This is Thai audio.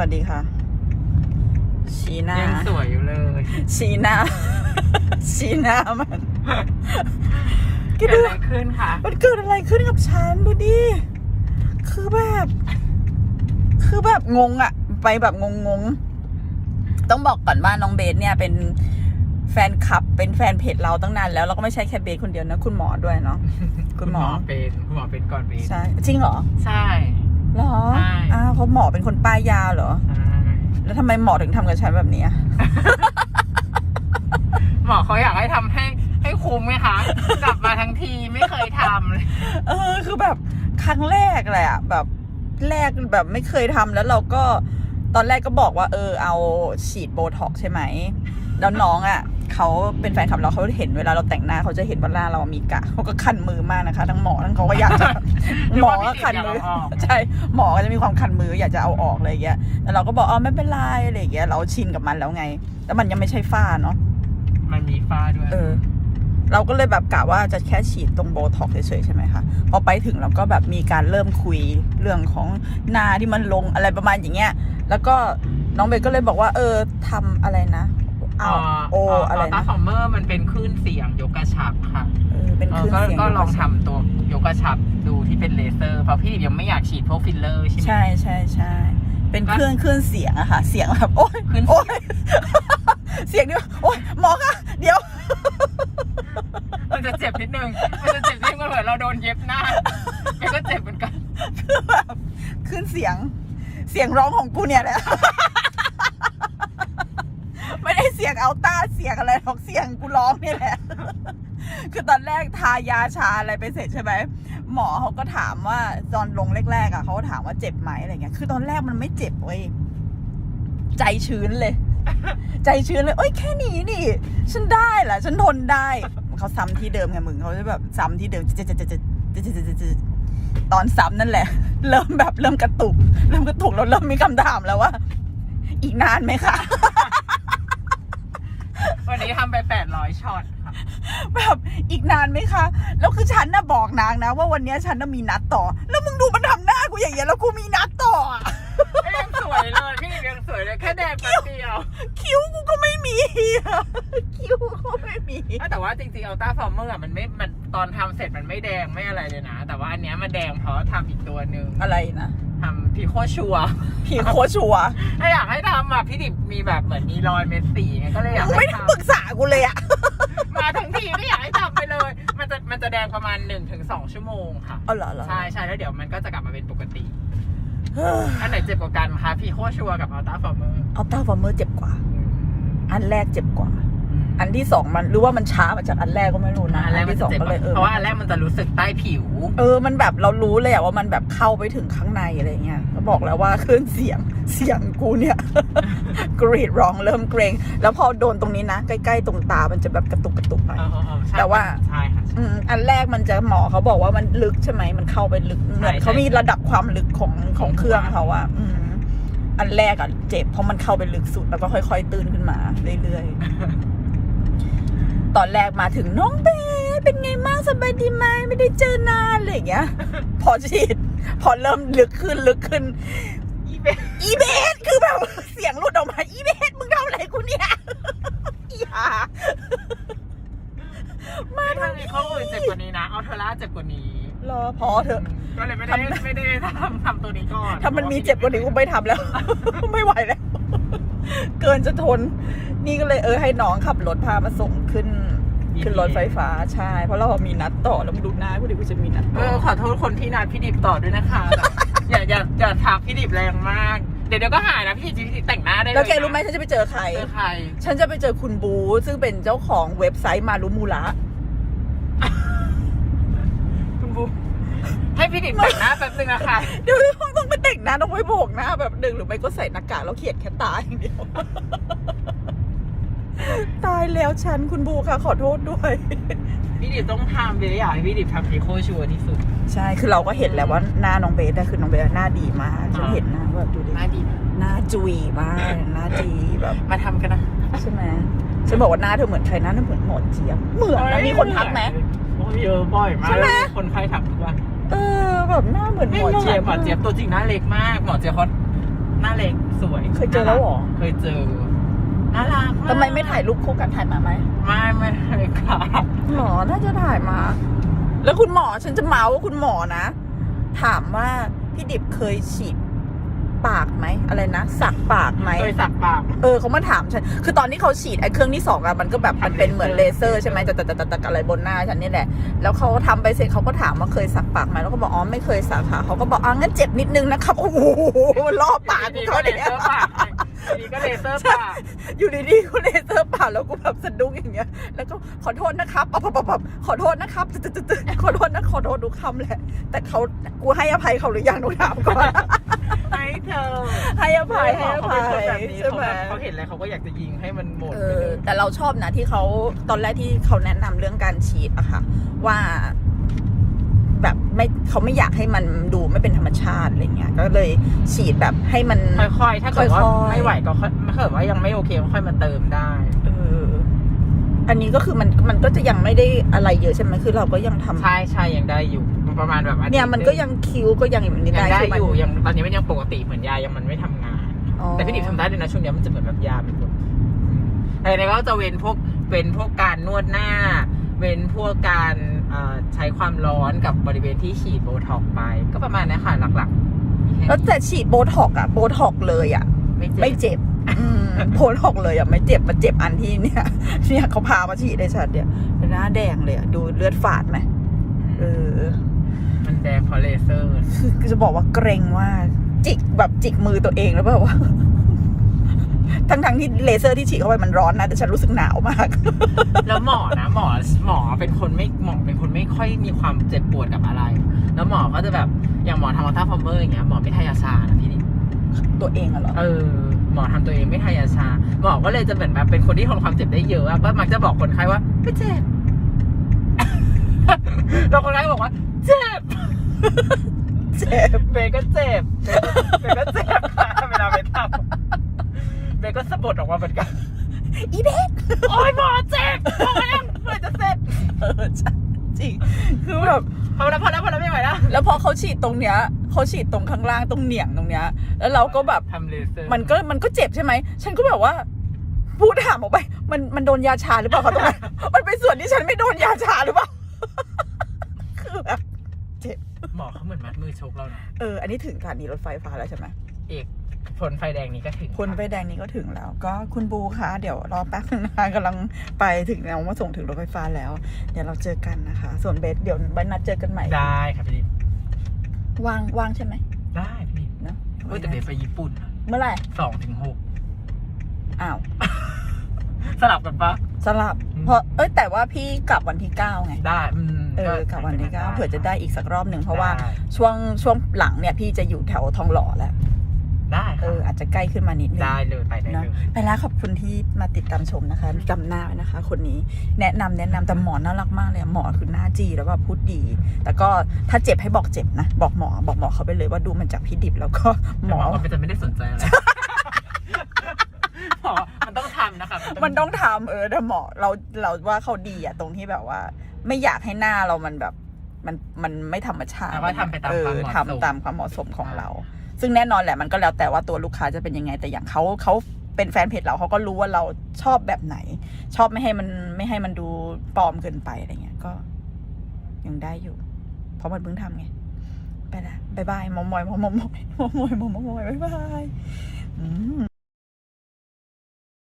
วัสดีค่ะ ชี้หน้า ยังสวยอยู่เลย ชี้หน้า ชี้หน้ามันเกิดอะไรขึ้นคะมันเกิดอะไรขึ้นกับฉันดูดิคือแบบ คือแบบงงอะไปแบบงงงๆต้องบอกก่อนว่าน้องเบสเนี่ยเป็นแฟนคลับเป็นแฟนเพจเราตั้งนานแล้วแล้วก็ไม่ใช่แค่เบสคนเดียวนะ คุณหมอด้วยเนาะคุณหมอเป็นคุณหมอเป็นก่อนเบสใช่จริงเหรอ ใช่เหรอใช่ อ้าวเขาหมอเป็นคนป้ายยาเหรอใช่แล้วทำไมหมอถึงทำกับฉันแบบนี้อะหมอเขาอยากให้ทำให้ให้คุ้มไหมคะ กลับมาทั้งทีไม่เคยทำเลยเออ คือแบบครั้งแรกเลยอะแบบแรกแบบไม่เคยทำแล้วเราก็ตอนแรกก็บอกว่า เออ เอาฉีดโบท็อกซ์ใช่ไหม แล้วน้องอะ เขาเป็นแฟนคลับเราเขาเห็นเวลาเราแต่งหน้าเขาจะเห็นว่าหน้าเรามีกะเขาก็คันมือมากนะคะ ทั้งหมอทั้งเขาก็อยากจะหมอก็คันมือใช่หมอก็จะมีความคันมืออยากจะเอาออกอะไรอย่างเงี้ยแต่เราก็บอกอ๋อไม่เป็นไรอะไรอย่างเงี้ยเราชินกับมันแล้วไงแล้วมันยังไม่ใช่ฝ้าเนาะมันมีฝ้าด้วยเออเราก็เลยแบบกะว่าจะแค่ฉีดตรงโบท็อกซ์เฉยๆใช่ไหมคะ พอไปถึงเราก็แบบมีการเริ่มคุยเรื่องของหนาที่มันลงอะไรประมาณอย่างเงี้ย แล้วก็น้องเบย์ก็เลยบอกว่า เออทำอะไรนะเอาโออะไรตานะฟอร์เมอร์มันเป็นคลื่นเสียงยกกระชับค่ะเออเป็นเอคอลื่นก็เสียงก็ลองทำตัวยกกระชับดูที่เป็นเลเซอร์เพราะพี่ยังไม่อยากฉีดพวกฟิลเลอร์ใช่ไหมใช่ใช่ใช่เป็นเครื่องเครื่องเสียงอะค่ะ เสียงแบบโอ๊ยคลื่นโอ๊เสียยงเสียงนี่โอ๊ยหมอคะเดี๋ยว มันจะเจ็บนิดนึง มันจะเจ็บนิดนึงเหมือนเราโดนเย็บหน้ามันก็เจ็บเหมือนกันคือแบบขึ้นเสียง เสียงร้องของกูเนี่ยแหละ คือตอนแรกทายาชาอะไรไปเสร็จใช่ไหมหมอเขาก็ถามว่าตอนลงแรกๆอะเขาถามว่าเจ็บไหมอะไรเงี้ย คือตอนแรกมันไม่เจ็บเว้ยใจชื้นเลย ใจชื้นเลยเอ้ยแค่นี้นี่ ฉันได้เหละฉันทนได้เขาซ้ำที่เดิมไงมึงเขาจะแบบซ้ำที่เดิมจะจะจะจะจะจะจะตอนซ้ำนั่นแหละ เริ่มแบบเริ่มกระตุก เริ่มกระตุกแล้วเริ่มมีคำถามแล้วว่า อีกนานไหมคะ วันนี้ทำไปแปดร้อยช็อต แบบอีกนานไหมคะ แล้วคือฉันน่ะบอกนางนะ ว่าวันเนี้ยฉันน่ะมีนัดต่อ แล้วมึงดูมันทำหน้ากูอย่างเงี้ยแล้วกูมีนัดต่ออะยังสวยเลยพี่ยังสวยเลยแค่แดงแป๊บเดียวคิ้วกูก็ไม่มีอะคิ้วก็ไม่มีแต่ว่าจริงๆอัลต้าฟอร์เมอร์มันไม่มันตอนทำเสร็จมันไม่แดงไม่อะไรเลยนะ แต่ว่าอันเนี้ยมันแดงเพราะทำอีกตัวหนึ่งอะไรนะทำพีโคชัวพี่โคชชัวร์ถ้าอยากให้ทำอะพี่ดิบมีแบบเหมือนมีรอยเม็ดสีไงก็เลยอยากมึงให้ไม่ได้ทปรึกษากูเลยอะำ มาทั้งทีก็อยากให้ทำไปเลย มันจะมันจะแดงประมาณ1นถึงสชั่วโมงค่ะเอาเหรอเหรอใช่ใช่แล้วเดี๋ยวมันก็จะกลับมาเป็นปกติเฮ้ยอันไหนเจ็บกว่ากันคะพีโคชัวกับอัลต้าฟอร์เมอร์เอาต้าฟอร์เมอร์เจ็บกว่า อันแรกเจ็บกว่า อันที่สองมันหรือว่ามันช้ามาจากอันแรกก็ไม่รู้นะอันแรกมันที่สจะองเจ็บก็เลยเออเพราะว่าอันแรกมันจะรู้สึกใต้ผิว เออมันแบบเรารู้เลยอะว่ามันแบบเข้าไปถึงข้างในอะไรเงี้ยก็บอกแล้วว่าคลื่นเสียงเสียงกูเนี่ย กรีดร้องเริ่มเกรง แล้วพอโดนตรงนี้นะ ใกล้ๆตรงตามันจะแบบกระตุกกระตุกหน่อย เออเออเออใช่แต่ว่า ใช่ค่ะ อืมอันแรกมันจะหมอเขาบอกว่ามันลึกใช่ไหมมันเข้าไปลึกเหมือนใช่เขามีใช่ระดับความลึกของของเครื่องเขาอะอืมอันแรกอะเจ็บเพราะมันเข้าไปลึกสุดแล้วก็ค่อย ๆ ตื้นขึ้นมาเรื่อยๆ ตอนแรกมาถึงน้องเบสเป็นไงบ้างสบายดีไหมไม่ได้เจอนานอะไรอย่างเงี้ย พอฉีด พอเริ่มลึกขึ้นลึกขึ้น อีเบอีเบสคือแบบเสียงหลุดออกมา อีเบสมึงทำอะไรกูเนี่ยอีห่ามาทางนี้เขาอื่นเจ็บกว่านี้นะเอาเทอร่าเจ็บกว่านี้รอพอเถอะก็เลยไม่ได้ไม่ได้ทำทำตัวนี้ก่อนถ้ามันมีเจ็บกว่านี้กูไม่ทำแล้ว ไม่ไหวแล้ว เกินจะทน นี่ก็เลยเออให้น้องขับรถพามาส่งขึ้น ขึ้นรถไฟฟ้าใช่ เพราะเรามีนัดต่อแล้วมึงดูหน้ากูดิกูจะมีนัดเอต่ออขอโทษคนที่นัดพี่ดิบต่อด้วยนะคะแบบอย่าอย่าอย่าทักพี่ดิบแรงมาก เดี๋ยวเดี๋ยวก็หายนะพี่ดิบแต่งหน้าได้เลยแล้วแกนะรู้ไหมฉันจะไปเจอใคร เจอใคร ฉันจะไปเจอคุณบู ซึ่งเป็นเจ้าของเว็บไซต์มารุมูระคุณบูให้พี่ดิบแต่งหน้าแป๊บนึงนะคะ เดี๋ยว น้าต้องไปโบกหน้าแบบหนึ่งหรือไม่ก็ใส่หน้ากากแล้วเขียนแค่ตาอย่างเดียว ตายแล้วฉันคุณบูค่ะขอโทษด้วย พี่ดิบต้องทำเบยอยากให้พี่ดิบทำพีโคชัวร์ที่สุด ใช่คือเราก็เห็นแล้วว่าหน้าน้องเบสอะคือน้องเบสหน้าดีมากฉันอ่าเห็นหน้าแบบดูดิหน้าดีนะหน้าจุยมากหน้าดีแบบมาทำกันนะใช่ไหมฉันบอกว่าหน้าเธอเหมือนใครหน้าเธอเหมือนหมอเจี๊ยบเหมือนนะมีคนทักไหมโอ้ยเยอะบ่อยมาใช่กไหมแล้วคนไข้ทักทุกวัน เออแบบหน้าเหมือนหไม่มอเหมืเจี๊ยอบนหมอเจี๊ยบตัวจริงหน้าเล็กมากหมอเจี๊ยบเขาหน้าเล็กสวยเคยเจอแล้วเหรอเคยเจอน่ารักากทำไมไม่ถ่ายรูปคู่กันถ่ายมาไหมไม่ไม่ไม่ค่ะหมอน่าจะถ่ายมา แล้วคุณหมอฉันจะเมาว่าคุณหมอนะ ถามว่าพี่ดิบเคยฉีด ปากไหมอะไรนะ สักปากไหมเคยสักปากเออเขามาถามฉันคือตอนที่เขาฉีดไอ้เครื่องที่สองอะมันก็แบบมันเป็นเหมือนเลเซอร์ใช่ไหมแต่แต่แต่แต่อะไรบนหน้าฉันนี่แหละ แล้วเขาทำไปเสร็จเขาก็ถามว่าเคยสักปากไหมแล้วก็บอกอ๋อไม่เคยสักค่ะเขาก็บอกอะงั้นเจ็บนิดนึงนะครับโอ้โหรอบปากดีเขาก็เลเนี่ยเซอร์ปากดีก็เลเซอร์ปากอยู่ดีๆกูเลเซอร์ปากแล้วกูแบบสะดุ้งอย่างเงี้ย แล้วก็ขอโทษนะครับปับปับปับปับขอโทษนะครับตึ๊ดตึ๊ดตึ๊ดขอโทษนะขอโทษดูคำแหละ แต่เขากูให้อภัยเขาหรือยังหนูถามก่อน ให้เธอให้อภัยให้อเขาภัเป็นยคนแบบนี้ใช่เขาไหมแบบเขาเห็นอะไรเขาก็อยากจะยิงให้มันหมดเอไปอเลยแต่เราชอบนะที่เขาตอนแรกที่เขาแนะนำเรื่องการฉีดอะค่ะ ว่าแบบไม่เขาไม่อยากให้มันดูไม่เป็นธรรมชาติอะไรเงี้ย ก็เลยฉีดแบบให้มันค่อยๆ ถ้าเกิดว่าค่อยๆไม่ไหวก็ค่อยถ้าเกิดว่ายังไม่โอเคก็ค่อยมาเติมได้เอออันนี้ก็คือมันมันก็จะยังไม่ได้อะไรเยอะใช่ไหมคือเราก็ยังทำใช่ใช่ยังได้อยู่ ประมาณแบบอาทิตเนี่ยมันก็ยังคิ้วก็ยังอย่างนี้ยังได้ได้คือมันอยู่ยังตอนนี้มันยังปกติเหมือนยายังมันไม่ทำงาน อ๋อแต่พี่ดิบทำได้เลยนะช่วงนี้มันจะเหมือนแบบยาเป็นแบบแต่ในก็จะเว้นพวกเว้นพวกการนวดหน้า เว้นพวกการเอ่อใช้ความร้อนกับบริเวณที่ฉีดโบท็อกซ์ไป ก็ประมาณนี้ค่ะหลักๆมีแค่แล้วแต่ฉีดโบท็อกอะโบท็อกเลยอะ ไม่เจ็บ ไม่เจ็บอืมโบท็อกเลยอะไม่เจ็บมันเจ็บอันที่เนี่ย เนี่ยเขาพามาฉีดได้ชัดเนี่ยเป็นหน้าแดงเลยอะดูเลือดฝาดไหมเออ มันแดงเพราะเลเซอร์ คือจะบอกว่าเกรงว่ากจิกแบบจิกมือตัวเองแล้วแบบว่า ทั้งทั้งๆที่เลเซอร์ที่ฉีดเข้าไปมันร้อนนะ แต่ฉันรู้สึกหนาวมาก แล้วหมอนะ หมอหมอเป็นคนไม่หมอเป็นคนไม่ค่อยมีความเจ็บปวดกับอะไร แล้วหมอก็จะแบบอย่างหมอทำอัลตราฟอร์เมอร์อย่างเงี้ยหมอไม่ทายาชานะพี่ดิตัวเองอะเหรอเออหมอทำตัวเองไม่ทายาชาหมอก็เลยจะเหมือนแบบเป็นคนที่ทนความเจ็บได้เยอะอะก็มักจะบอกคนไข้ว่าไม่เจ็บ แล้วคนไข้ก็บอกว่าเจ็บ เจ็บ เบย์ก็เจ็บ เบย์ก็เจ็บค่ะเวลาไปทำเบย์ก็สะบัดออกมาเหมือนกัน อีเบสโอ๊ยหมอเจ็บพอแล้วเมื่อไหร่จะเสร็จเออใช่จริงคือแบบ พอแล้วพอแล้วพอแล้วไม่ไหวแล้วแล้วพอเขาฉีดตรงเนี้ยเขาฉีดตรงข้างล่างตรงเหนียงตรงเนี้ย แล้วเราก็แบบทำเลเซอร์มันก็มันก็เจ็บใช่ไหม ฉันก็แบบว่าพูดถามออกไป มันมันโดนยาชาหรือเปล่าคะตรงนั้นมันเป็นส่วนที่ฉันไม่โดนยาชาหรือเปล่า คือแบบ หมอเขาเหมือนมัดมือชก เรานะเออ อันนี้ถึงสถานีรถไฟฟ้าแล้วใช่ไหมเอกพ้นไฟแดงนี้ก็ถึงคนไฟแดงนี้ก็ถึงแล้ว ก็คุณบูคะเดี๋ยวรอแป๊บนึงนะคะกำลังไปถึงแล้วมาส่งถึงรถไฟฟ้าแล้ว เดี๋ยวเราเจอกันนะคะ ส่วนเบสเดี๋ยวบันนัดเจอกันใหม่ ได้ครับพี่ดิบว่างว่างใช่ไหม ได้พี่ดิบเนาะเออแต่เบสไปญี่ปุ่น เมื่อไหร่สองถึงหกอ้าว สลับกันปะสลับอืมเพราะเอ้ยแต่ว่าพี่กลับวันที่เก้าไง ได้อืม เออกลับวันที่เก้าได้เผื่อจะได้อีกสักรอบหนึ่งเพราะว่าได้ช่วงช่วงหลังเนี่ยพี่จะอยู่แถวทองหล่อแล้วได้เอค่ะออาจจะใกล้ขึ้นมานิดนึงได้เลยไปได้เนอะเลยไปแล้วขอบคุณที่มาติดตามชมนะคะจำหน้าไว้นะคะ คนนี้แนะนำแนะนำแต่หมอน่ารักมากเลยอะหมอคือหน้าจีแล้วก็พูดดี แต่ก็ถ้าเจ็บให้บอกเจ็บนะ บอกหมอบอกหมอเขาไปเลยว่าดูมันจากพี่ดิบแล้วก็หหมมออมันจะไม่ได้สนใจอะไรหมอมันต้องทำนะคะมันต้องทำเออแต่หมอเราเราว่าเขาดีอะตรงที่แบบว่า ไม่อยากให้หน้าเรามันแบบ มันมันไม่ธรรมชาติแล้วก็ทำไปตามเอความอเหมาะสม ทำตามความเหมาะสมของเรา ซึ่งแน่นอนแหละมันก็แล้วแต่ว่าตัวลูกค้าจะเป็นยังไงแต่อย่างเขาเขาเป็นแฟนเพจเราเขาก็รู้ว่าเราชอบแบบไหน ชอบไม่ให้มันไม่ให้มันดูปลอมเกินไปอะไรเงี้ยก็ ยังได้อยู่ เพราะมันเพิ่งทำไง ไปละบายบายมอมมอยมอมมอยมอมมอยมอมมอยบายบายอืม